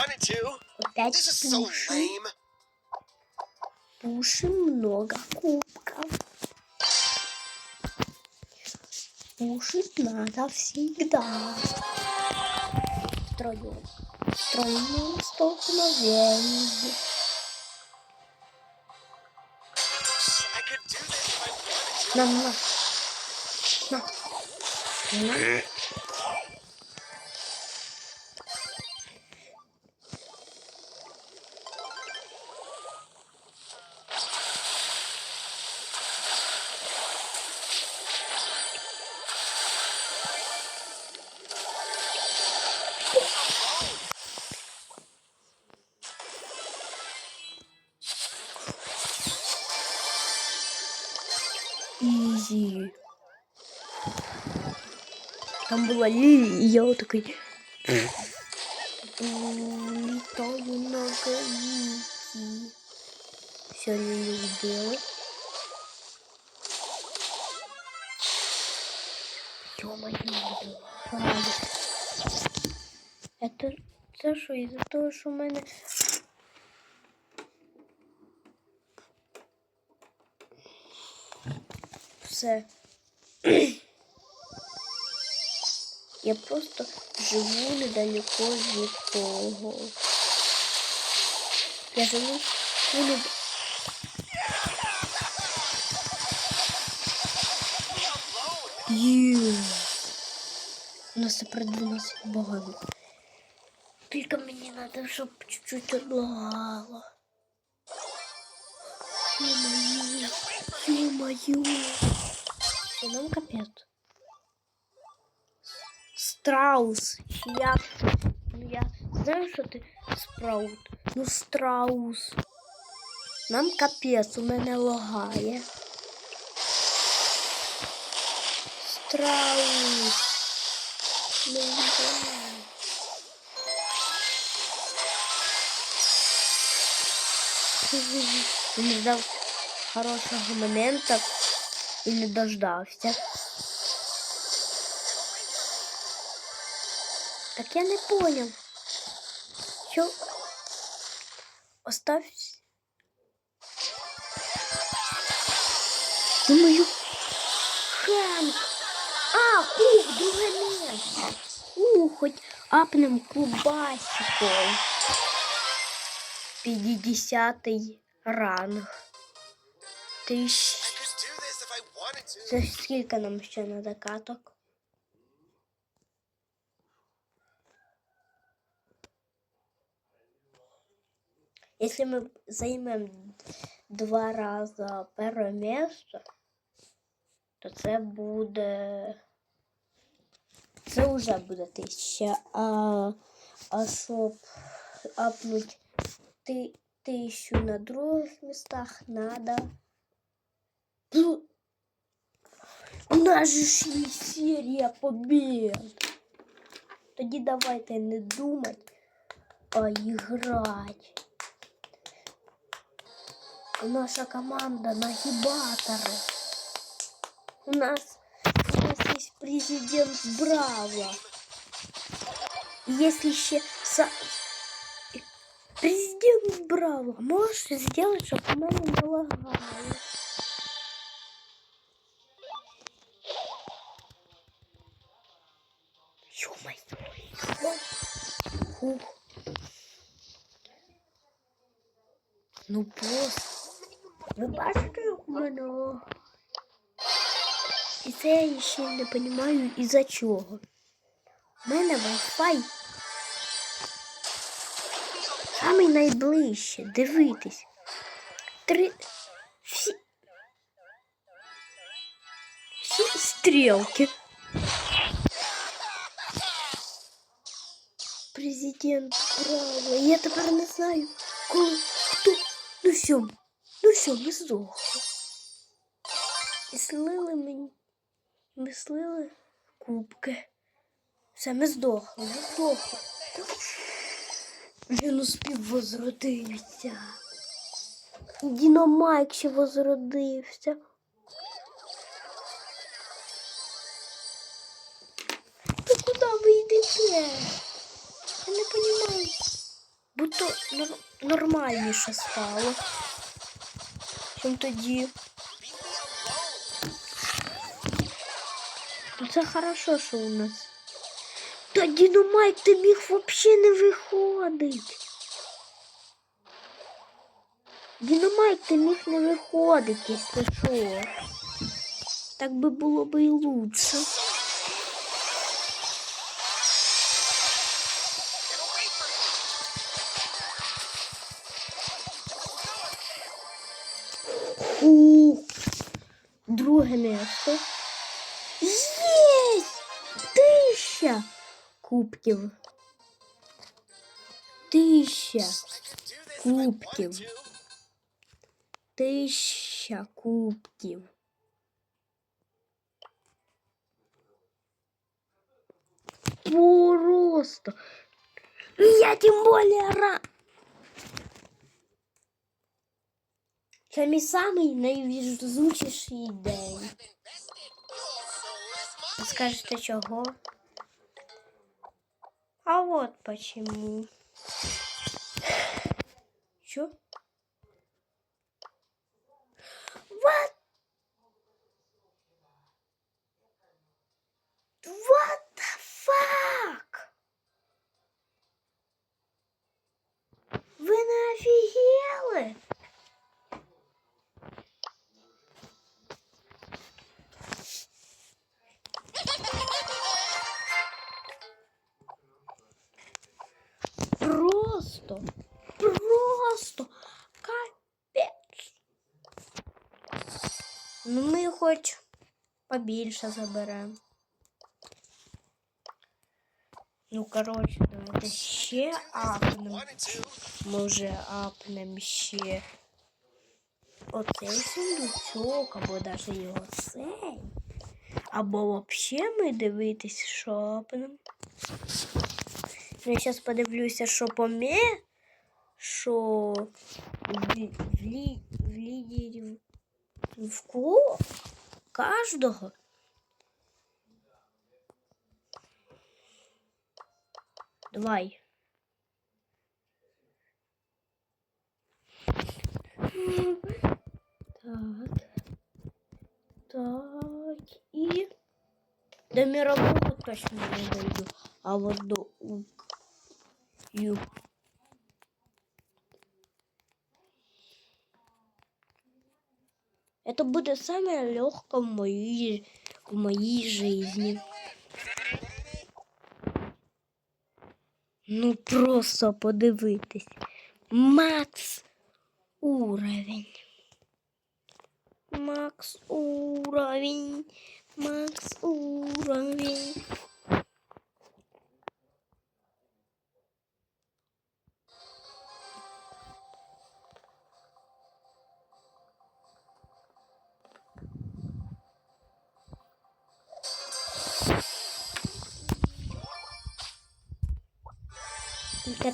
wanted to. This is so lame. Пушим много кубков. Пушить надо всегда. Втроем. Втроем столкновение. На, на. На. На. Изи. Там была Лили, и я вот такой... м, Летаю на гаити. Все, Лили убила. Ё-моё, ладно. Это це що, із-за того, що в мене... Все. Я просто живу недалеко від того. Я живу ну, нед... Є. У нас тепер 12 баганок. Тільки мені треба, щоб чуть-чуть одлагало. Ё-моё, ё-моё. Всё, нам капец. Страус. Я, я знаю, що ти спраут. Ну, страус. Нам капець, у мене лагає. Страус. Ну, не ждав хорошого моменту і не дождався. Так я не понял. Що? Оставь. Думаю, Хенк. А, ух, друге місце. Ух, хоч апнем кубасиком. 50 ранг. Тисяч. Це скільки нам ще надо каток? Если мы займем два рази перше місце, то це буде. Це вже буде тисяча. А, а щоб апнуть ти, тисячу на других містах, надо. Ну, у нас же ж є серія побед. Тоді давайте не думати, а іграти. Наша команда нагибаторы. У нас, у нас есть президент Браво. И Если еще са... Президент Браво, можешь сделать, чтобы у меня не лагало? Фух. Ну просто. Ви бачите, як у мене. І це я ще не розумію, із-за чого. У мене Wi-Fi самий найближче. Дивитись. Три. Всі. Всі стрілки. Президент права. Я тепер не знаю, коли хто. Ну все, ну все, ми здохли. І слили мені. Ми слили кубки. Все, ми здохли, ми здохли. Він успів возродитися. Дінамайк ще возродився. Та куди ви йдете? Я не розумію. Будто нор- нормальніше стало. Чим тоді. Ну, Це хорошо, що у нас. Та Діномайк, ти міг взагалі не виходить. Діномайк, ти міг не виходить, якщо що. Так би було би і лучше. Ух, друге місце. Єсть! Тисяча кубків. Wanted кубків. Тисяча кубків. Просто. Я тем более рад. Це мій самий найвіжучіший день. Скажете чого? А вот почему. Чё? What? What Ну, ми хоч побільше заберемо. Ну, коротше, давайте ще апнем. to. Може, апнем ще оцей сундучок, або навіть його цей. Або взагалі ми дивитись, що апнем. Ну, я зараз подивлюся, що по ме, що в, лі, в лідерів в ко кожного. Давай. Так. Так. І до мирового точно не дойду. А вот до ук. Это будет самое легкое в моей, в моей жизни. Ну просто подивитись. Макс уровень. Макс уровень. Макс уровень.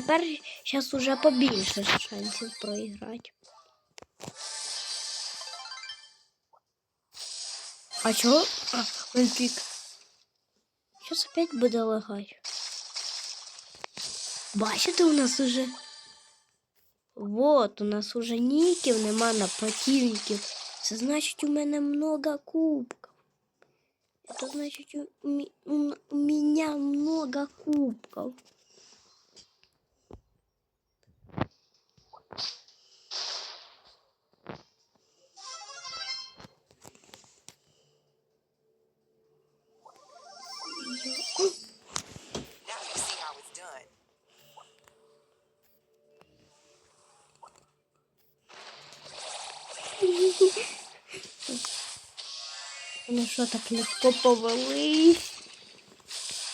Тепер зараз уже побільше шансів проіграти. А чого? А, пік. Зараз опять буде лагати. Бачите, у нас уже. Вот, у нас уже ніків нема на противників. Це значить у мене много кубків. Это значит у, у, у меня много кубков. Що так легко повелись?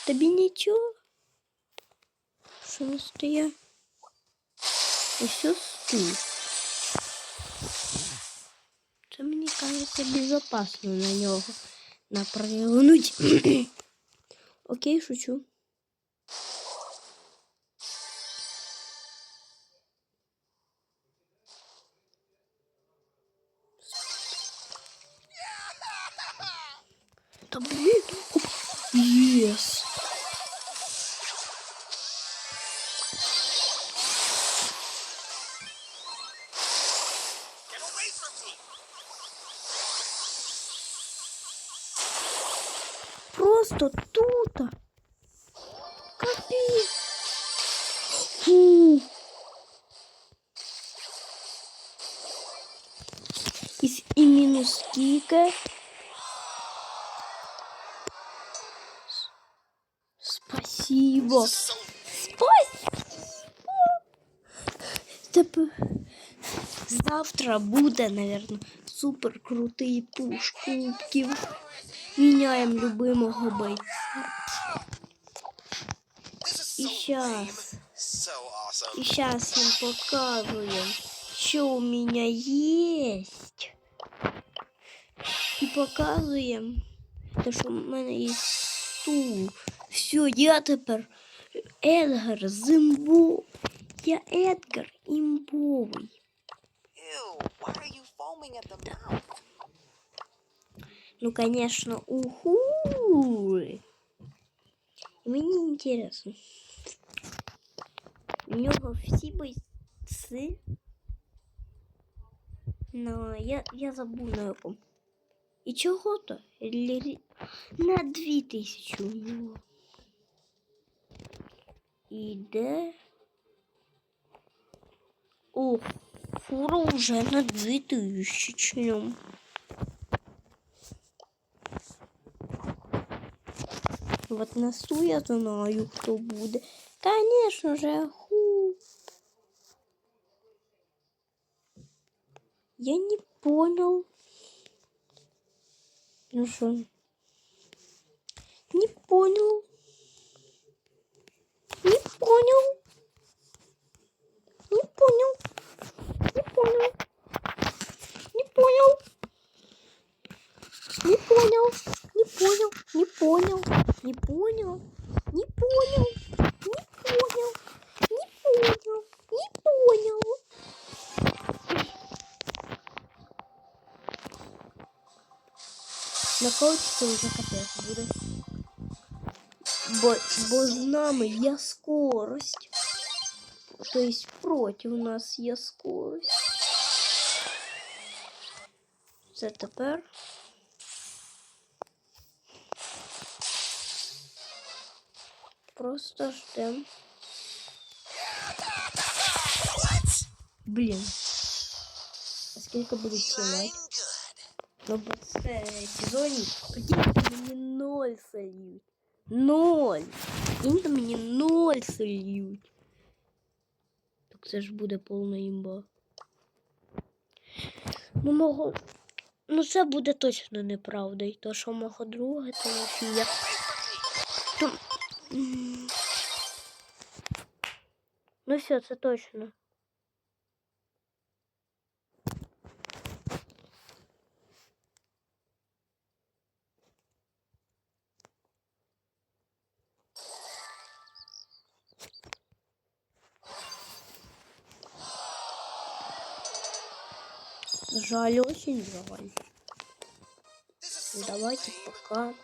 Тобі нічого? Що не стоя? Усе стій. Це мені кажеться безопасно на нього напригнуть. Окей, шучу. это, блин. Оп. Yes. Просто тут. Капец. И, и минус кика. Спасибо. Спасибо. Завтра буде, наверное, супер крутий пуш кубків. Міняємо любимого бойця. І awesome. І зараз їм показуємо, що у мене є. І показуємо, що в мене є стул. Все, я теперь Эдгар зимбу. Я Эдгар імбовий. Да. Ну, конечно, уху. Мне интересно. У него все бойцы. Но я, я забыл на каком. И чего-то. На 2000 у него Іде. О, фура вже на дві тисячі. Вот на су я знаю, кто будет. Конечно же, ху. Я не понял. Ну что? Не понял. Не понял. Не понял. Не понял. Не понял. Не понял. Наколочиться уже капец буде. Бо, є скорость. То есть проти у нас є скорость. Це. Просто ждем. Блин. А сколько будет снимать? Но ну, в сезоне какие-то мне ноль сольют. Ноль. Какие-то мне ноль сольют. Так це ж буде повна імба. Ну, мого... Ну, це буде точно неправда. І то, що мого друга, то я... Ну все, це точно. Жаль, очень жаль. So Давайте пока.